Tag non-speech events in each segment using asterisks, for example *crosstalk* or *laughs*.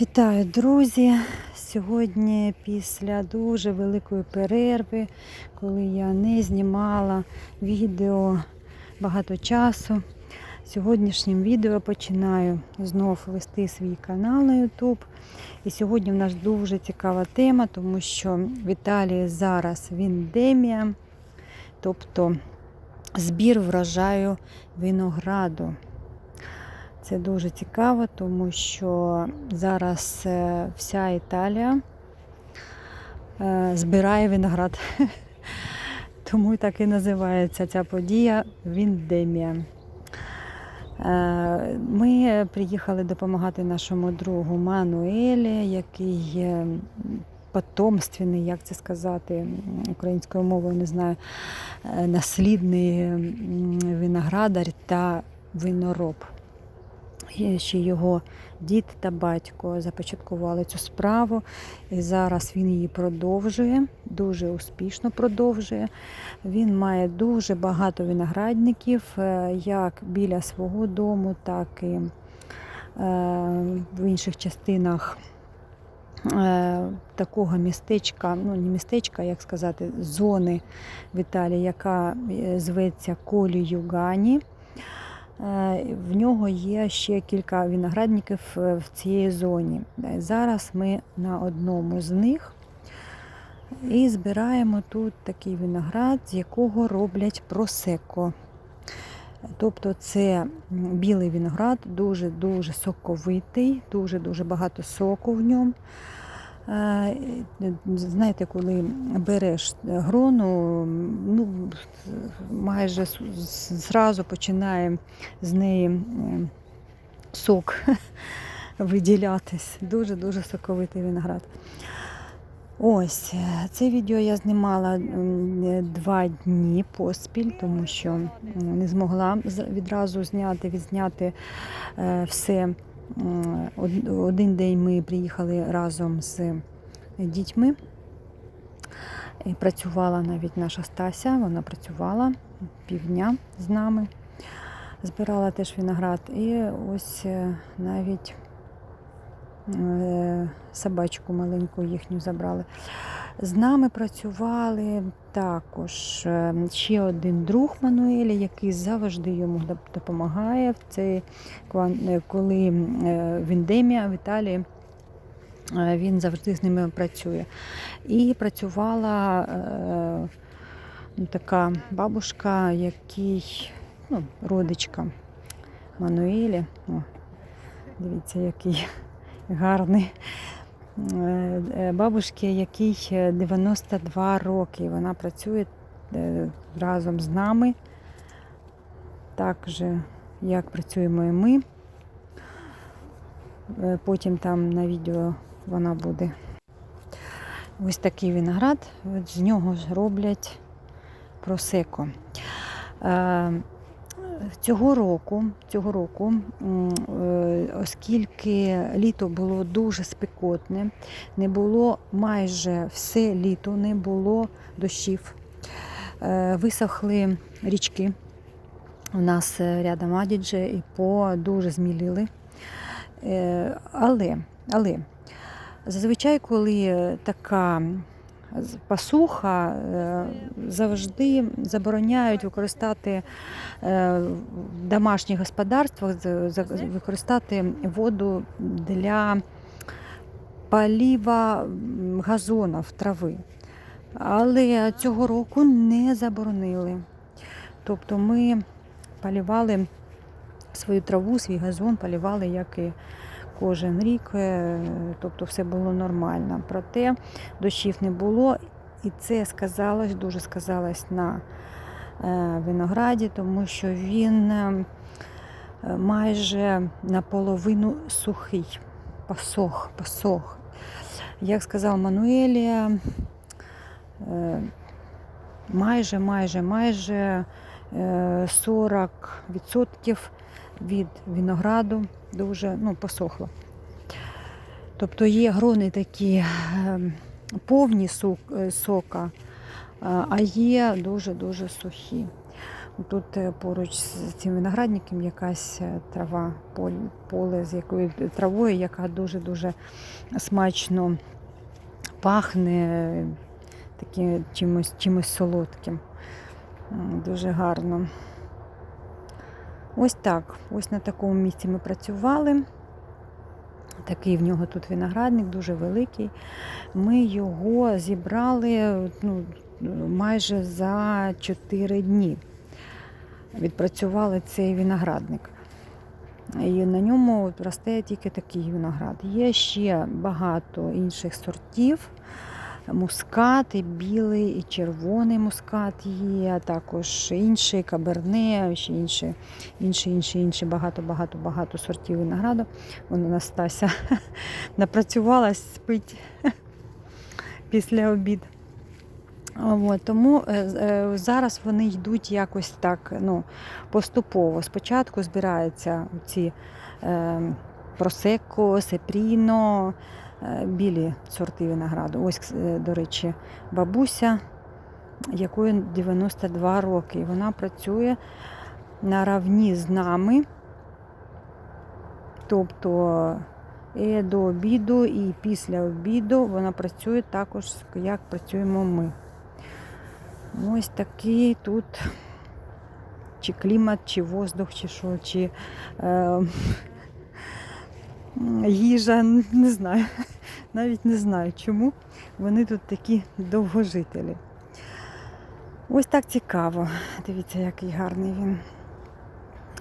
Вітаю, друзі! Сьогодні після дуже великої перерви, коли я не знімала відео багато часу. Сьогоднішнім відео починаю знов вести свій канал на YouTube. І сьогодні в нас дуже цікава тема, тому що в Італії зараз віндемія, тобто збір врожаю винограду. Це дуже цікаво, тому що зараз е, вся Італія е, збирає виноград. *laughs* Тому так і називається ця подія Віндемія. Е, Ми приїхали допомагати нашому другу Мануелі, який потомственний, як це сказати, українською мовою не знаю, наслідний виноградар та винороб. Ще його дід та батько започаткували цю справу, і зараз він її продовжує, дуже успішно продовжує. Він має дуже багато виноградників, е, як біля свого дому, так і е, в інших частинах е, такого містечка, ну не містечка, як сказати, зони в Італії, яка зветься Колі Югані. Е, В нього є ще кілька виноградників е, в цій зоні. Е, Зараз ми на одному з них і збираємо тут такий виноград, з якого роблять просеко. Тобто це білий виноград, дуже-дуже соковитий, дуже-дуже багато соку в ньому. Е, Знаєте, коли береш грону, ну, майже зразу починає з неї сок *laughs* виділятись. Дуже-дуже соковитий виноград. Ось, е, це відео я знімала два дні поспіль, тому що не змогла відразу зняти, відзняти е, все. Один день ми приїхали разом з дітьми. І працювала навіть наша Стася, вона працювала півдня з нами, збирала теж виноград. І ось е, навіть е, собачку маленьку їхню забрали. З нами працювали також е, ще один друг Мануелі, який завжди йому допомагає в цей, е, коли е, віндемія в Італії. Він завжди з ними працює. І працювала е, ну, така бабушка, який, ну, родичка Мануелі. О, дивіться, який гарний. Е, е, Бабушки, якій е, 92 роки. Вона працює е, разом з нами, так же, як працюємо і ми. Потім там на відео вона буде. Ось такий виноград, з нього роблять просеко. Цього року, цього року, е, оскільки літо було дуже спекотне, не було майже все літо, не було дощів, е, висохли річки. У нас е, рядом Адідже і по дуже зміліли. Але, але зазвичай, коли така пасуха, е, завжди забороняють використати е, в домашніх господарствах використати воду для поліва м, газонів, трави. Але цього року не заборонили. Тобто ми полівали свою траву, свій газон, полівали, як і кожен рік, е, тобто все було нормально. Проте дощів не було, і це сказалось, дуже сказалось на е, винограді, тому що він е, майже наполовину сухий, посох, посох. Як сказав Мануелія, е, майже, майже, майже е, 40% від винограду дуже ну, посохло. Тобто є грони такі е, повні е, сока, е, а є дуже-дуже сухі. Тут е, поруч з цим виноградником якась трава, поле, з якою травою, яка дуже-дуже смачно пахне таким чимось, чимось солодким. Дуже гарно. Ось так. Ось на такому місці ми працювали. Такий в нього тут виноградник, дуже великий. Ми його зібрали ну, майже за 4 дні. Відпрацювали цей виноградник. І на ньому росте тільки такий виноград. Є ще багато інших сортів. Мускат, і білий, і червоний мускат є, а також інший каберне, ще інші, інші, інші, інші, багато, багато, сортів винограду. Вон у нас Стася *laughs* напрацювалась, спить *laughs* після обід. От, тому е, е, зараз вони йдуть якось так ну, поступово. Спочатку збираються ці е, просекко, сепріно, білі сорти винограду. Ось, е, до речі, бабуся, якої 92 роки. Вона працює на равні з нами. Тобто і до обіду, і після обіду вона працює також, як працюємо ми. Ось такий тут чи клімат, чи воздух, чи що, чи е, їжа, не знаю. *laughs* Навіть не знаю, чому вони тут такі довгожителі. Ось так цікаво. Дивіться, який гарний він.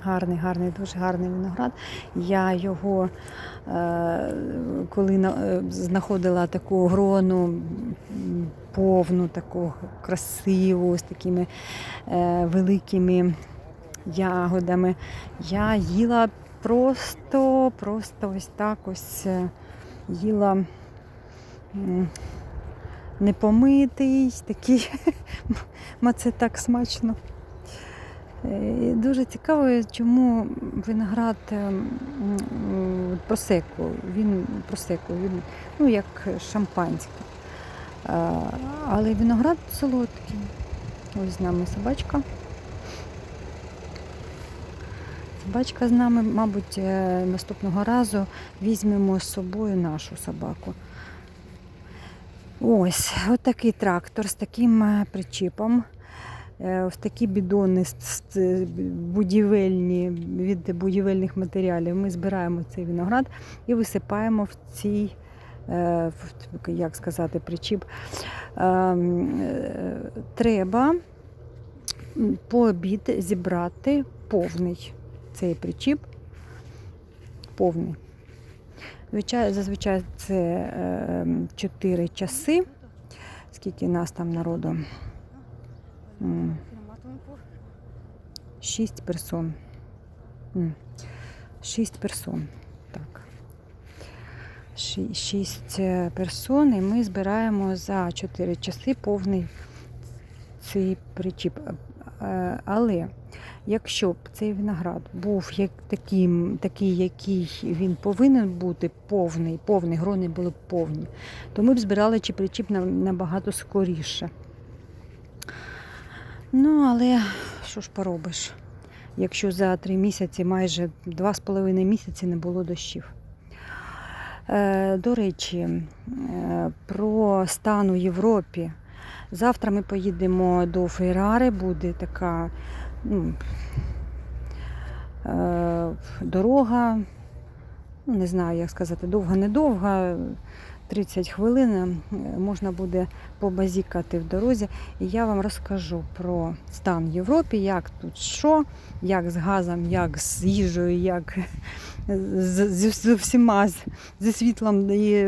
Гарний, гарний, дуже гарний виноград. Я його, е, коли е, знаходила таку грону повну, таку красиву, з такими е, великими ягодами, я їла просто, просто ось так ось е, їла непомитий, такий, *laughs* це так смачно. Е, Дуже цікаво, чому виноград м, просеко, він просеко, він ну як шампанське. Е, Але виноград солодкий. Ось з нами собачка. Собачка з нами, мабуть, е, наступного разу візьмемо з собою нашу собаку. Ось, от такий трактор з таким е, причіпом. Е, В такі бідони будівельні від будівельних матеріалів ми збираємо цей виноград і висипаємо в цій, як сказати, причіп. Ем, Треба по обід зібрати повний цей причіп. Повний. Звичай- Зазвичай це 4 часи. Скільки нас там народу? Шість персон. Шість персон. Так. Ші- Шість е, персон, і ми збираємо за 4 часи повний цей причіп. Е, Але якщо б цей виноград був як таким, такий, який він повинен бути, повний, повний, грони були б повні, то ми б збирали чи причіп набагато скоріше. Ну, але що ж поробиш, якщо за три місяці, майже два з половиною місяці не було дощів. Е, До речі, е, про стан у Європі. Завтра ми поїдемо до Феррари, буде така ну, е, дорога, ну, не знаю, як сказати, довга-недовга, 30 хвилин е, можна буде побазікати в дорозі. І я вам розкажу про стан в Європі, як тут що, як з газом, як з їжею, як з, з, з всіма, з- зі світлом і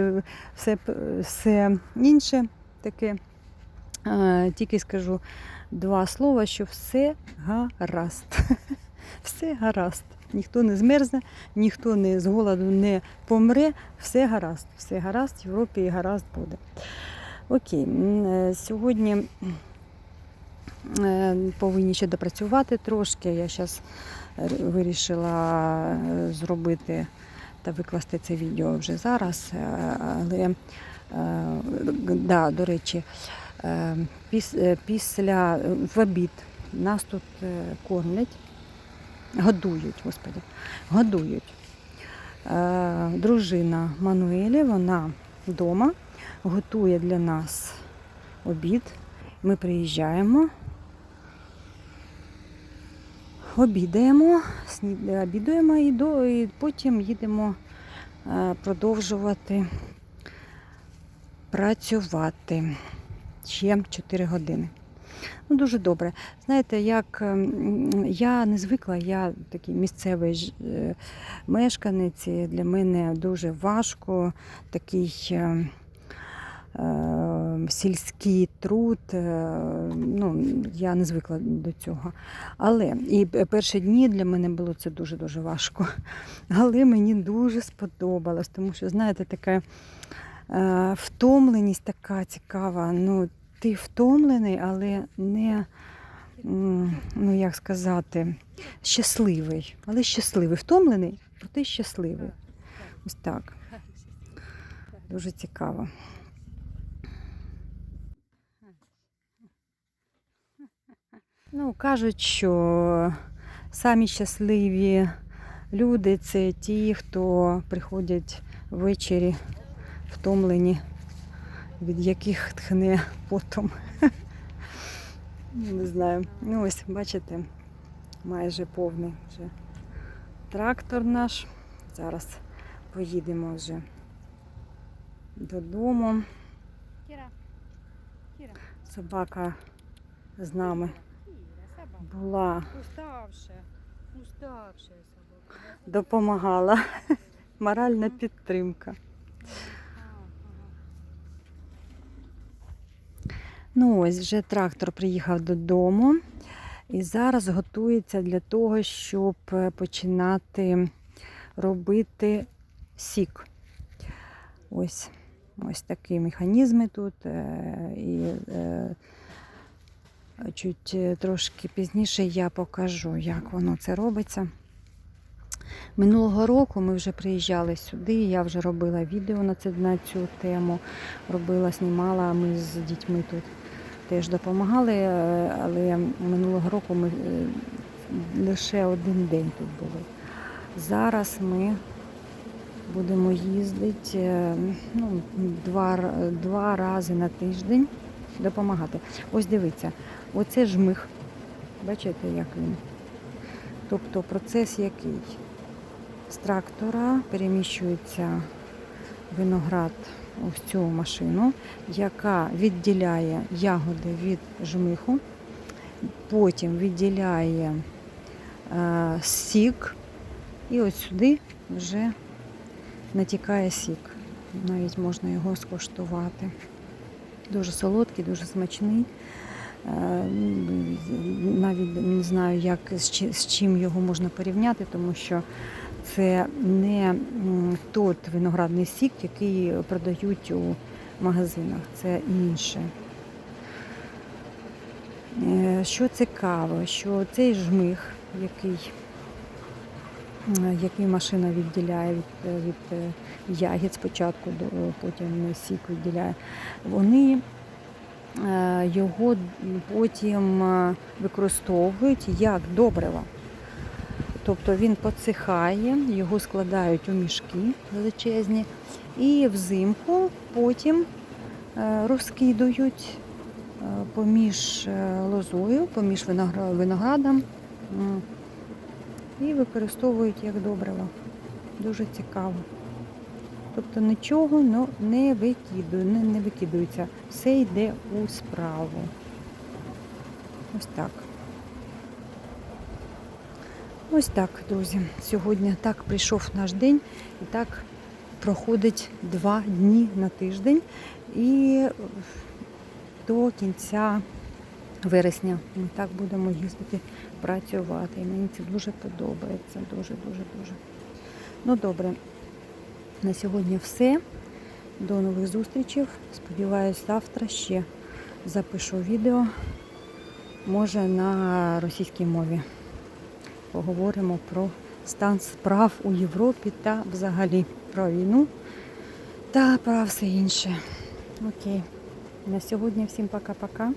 все, все інше таке. Е, Тільки скажу два слова, що все гаразд. *laughs* Все гаразд. Ніхто не змерзне, ніхто не з голоду не помре. Все гаразд. Все гаразд, в Європі і гаразд буде. Окей, е, сьогодні е, повинні ще допрацювати трошки. Я зараз вирішила е, зробити та викласти це відео вже зараз. Але, да, до речі, після в обід, нас тут е, кормлять, годують, господи, годують. Е, Дружина Мануелі, вона вдома, готує для нас обід. Ми приїжджаємо, обідаємо, обідаємо і, до, і потім їдемо е, продовжувати працювати ще 4 години. Ну, дуже добре. Знаєте, як ем, я не звикла, я такий місцевий е, мешканець, для мене дуже важко такий е, е, сільський труд. е, Ну, я не звикла до цього. Але і перші дні для мене було це дуже-дуже важко. Але мені дуже сподобалось, тому що, знаєте, така е, втомленість така цікава. Ну, ти втомлений, але не, ну як сказати, щасливий. Але щасливий. Втомлений, проте щасливий. Ось так. Дуже цікаво. Ну, кажуть, що самі щасливі люди це ті, хто приходять ввечері втомлені, від яких тхне потом. Не знаю. Ну ось, бачите, майже повний вже трактор наш. Зараз поїдемо вже додому. Кіра. Кіра. Собака з нами була, Уставша. Уставша собака. допомагала. Моральна підтримка. Ну ось вже трактор приїхав додому і зараз готується для того, щоб е, починати робити сік. Ось, ось такі механізми тут. е, І е, чуть трошки пізніше я покажу, як воно це робиться. Минулого року ми вже приїжджали сюди, я вже робила відео на цю тему, робила, знімала, ми з дітьми тут теж допомагали, е, але минулого року ми е, лише один день тут були. Зараз ми будемо їздити е, ну, два, два рази на тиждень допомагати. Ось дивіться, оце жмих. Бачите, як він? Тобто процес який? З трактора переміщується виноград ось цю машину, яка відділяє ягоди від жмиху, потім відділяє е, сік, і ось сюди вже натікає сік. Навіть можна його скуштувати. Дуже солодкий, дуже смачний. Е, Навіть не знаю, як з чим його можна порівняти, тому що це не м, той виноградний сік, який продають у магазинах. Це інше. Е, Що цікаво, що цей жмих, який, е, який машина відділяє від, е, від ягід спочатку, потім сік відділяє, вони його потім використовують як добриво. Тобто він поцихає, його складають у мішки величезні, і взимку потім е, розкидують е, поміж е, лозою, поміж виноградом і використовують як добриво. Дуже цікаво. Тобто нічого ну, не викидує, не, не викидується. Все йде у справу. Ось так. Ось так, друзі. Сьогодні так прийшов наш день і так проходить два дні на тиждень. І до кінця вересня ми так будемо їздити працювати. І мені це дуже подобається. Дуже, дуже, дуже. Ну добре, на сьогодні все. До нових зустрічей. Сподіваюсь, завтра ще запишу відео. Може на російській мові поговоримо про стан справ у Європі та взагалі про війну та про все інше. Окей. На сьогодні всім пока-пока.